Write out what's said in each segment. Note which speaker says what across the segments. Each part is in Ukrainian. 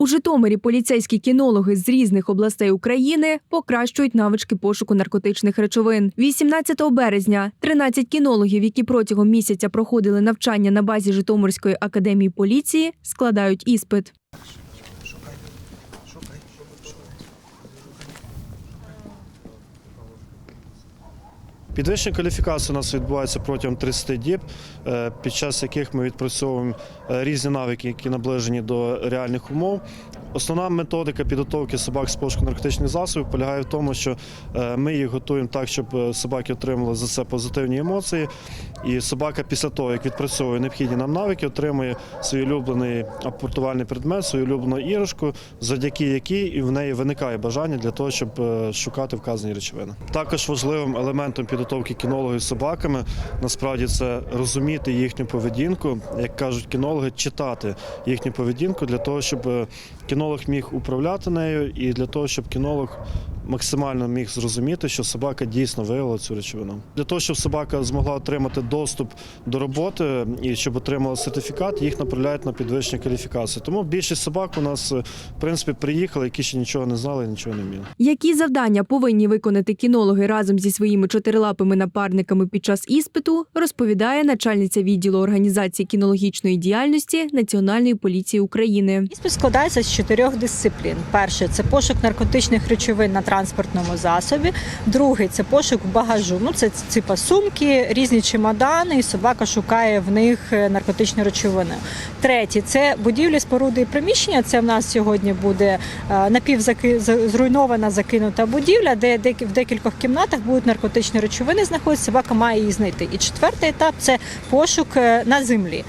Speaker 1: У Житомирі поліцейські кінологи з різних областей України покращують навички пошуку наркотичних речовин. 18 березня 13 кінологів, які протягом місяця проходили навчання на базі Житомирської академії поліції, складають іспит.
Speaker 2: Підвищення кваліфікації у нас відбувається протягом 30 діб, е, під час яких ми відпрацьовуємо е, різні навики, які наближені до реальних умов. Основна методика підготовки собак з пошуку наркотичних засобів полягає в тому, що е, ми їх готуємо так, щоб е, собаки отримали за це позитивні емоції. І собака після того, як відпрацьовує необхідні нам навики, отримує свій улюблений апортувальний предмет, свою улюблену іграшку, завдяки якій в неї виникає бажання для того, щоб е, шукати вказані речовини. Також важливим елементом підготовки кінологів з собаками насправді це розуміти їхню поведінку, як кажуть кінологи, читати їхню поведінку для того, щоб кінолог міг управляти нею, і для того, щоб кінолог максимально міг зрозуміти, що собака дійсно виявила цю речовину. Для того, щоб собака змогла отримати доступ до роботи і щоб отримала сертифікат, їх направляють на підвищення кваліфікації. Тому більшість собак у нас е, в принципі приїхали, які ще нічого не знали, нічого не вміли.
Speaker 1: Які завдання повинні виконати кінологи разом зі своїми чотирилапими напарниками під час іспиту, розповідає начальниця відділу організації кінологічної діяльності Національної поліції України.
Speaker 3: Іспит складається з чотирьох дисциплін. Перше це пошук наркотичних речовин на транспортному засобі. Другий це пошук багажу. Ну це типа сумки, різні чемодани, і собака шукає в них е, наркотичні речовини. Третє це будівлі, споруди і приміщення. Це в нас сьогодні буде е, напівзаки- зруйнована закинута будівля, де в декількох кімнатах будуть наркотичні речовини знаходитися. Собака має її знайти. І четвертий етап це пошук е, на землі.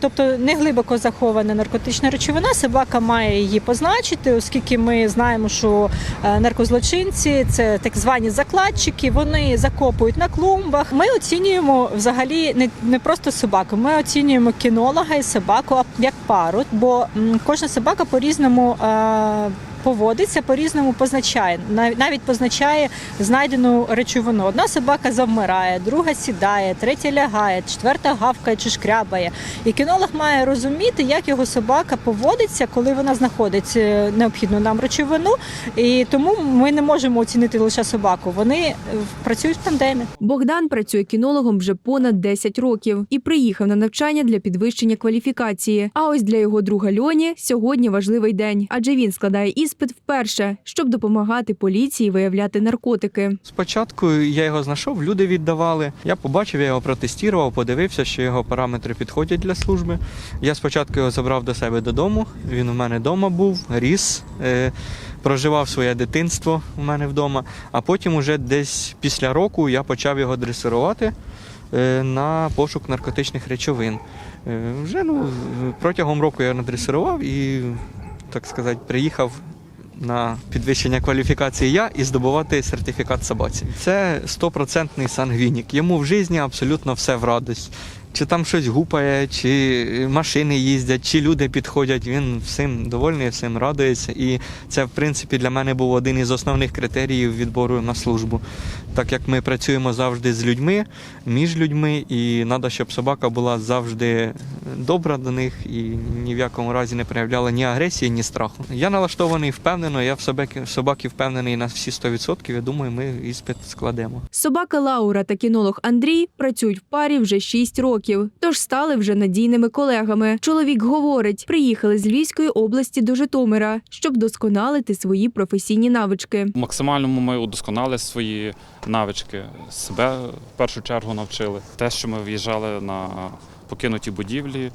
Speaker 3: Тобто не глибоко захована наркотична речовина, собака має її позначити, оскільки ми знаємо, що е, наркозлочинці це так звані закладчики, вони закопують на клумбах. Ми оцінюємо взагалі не, не просто собаку, ми оцінюємо кінолога і собаку як пару, бо кожна собака по-різному. е, Поводиться по-різному позначає, Нав- навіть позначає знайдену речовину. Одна собака завмирає, друга сідає, третя лягає, четверта гавкає чи шкрябає. І кінолог має розуміти, як його собака поводиться, коли вона знаходить е, необхідну нам речовину. І тому ми не можемо оцінити лише собаку. Вони е, працюють в тандемі.
Speaker 1: Богдан працює кінологом вже понад 10 років і приїхав на навчання для підвищення кваліфікації. А ось для його друга Льоні сьогодні важливий день, адже він складає іспит вперше, щоб допомагати поліції виявляти наркотики.
Speaker 4: Спочатку я його знайшов, люди віддавали. Я побачив, я його протестував, подивився, що його параметри підходять для служби. Я спочатку його забрав до себе додому. Він у мене вдома був, ріс, е, проживав своє дитинство у мене вдома. А потім, уже десь після року, я почав його дресирувати е, на пошук наркотичних речовин. Е, вже ну, протягом року я надресирував і, так сказати, приїхав на підвищення кваліфікації я і здобувати сертифікат собаці. Це стопроцентний сангвінік. Йому в житті абсолютно все в радость. Чи там щось гупає, чи машини їздять, чи люди підходять. Він всім довольний, всім радується. І це, в принципі, для мене був один із основних критеріїв відбору на службу. Так як ми працюємо завжди з людьми, між людьми, і треба, щоб собака була завжди добра до них і ні в якому разі не проявляла ні агресії, ні страху. Я налаштований впевнено, я в собаки, собаки впевнений на всі 100%. Я думаю, ми іспит складемо.
Speaker 1: Собака Лаура та кінолог Андрій працюють в парі вже 6 років, тож стали вже надійними колегами. Чоловік говорить, приїхали з Львівської області до Житомира, щоб досконалити свої професійні навички.
Speaker 5: В максимальному ми удосконали свої навички, себе в першу чергу навчили. Те, що ми в'їжджали на покинуті будівлі,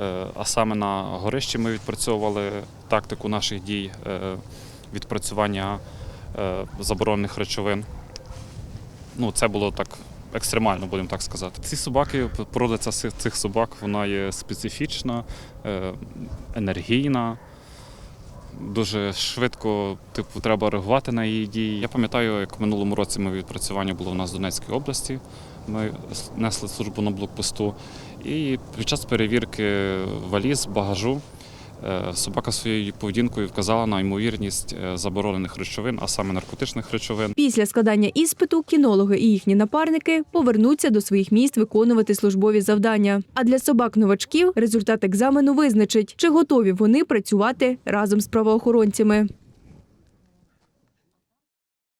Speaker 5: е, а саме на горищі ми відпрацьовували тактику наших дій е, відпрацювання е, заборонених речовин. Ну, це було так екстремально, будемо так сказати. Ці собаки, порода цих собак, вона є специфічна, енергійна. Дуже швидко типу, треба реагувати на її дії. Я пам'ятаю, як в минулому році ми відпрацювання було у нас в Донецькій області. Ми несли службу на блокпосту. І під час перевірки валіз, багажу Собака своєю поведінкою вказала на ймовірність е, заборонених речовин, а саме наркотичних речовин.
Speaker 1: Після складання іспиту кінологи і їхні напарники повернуться до своїх міст виконувати службові завдання. А для собак-новачків результат екзамену визначить, чи готові вони працювати разом з правоохоронцями.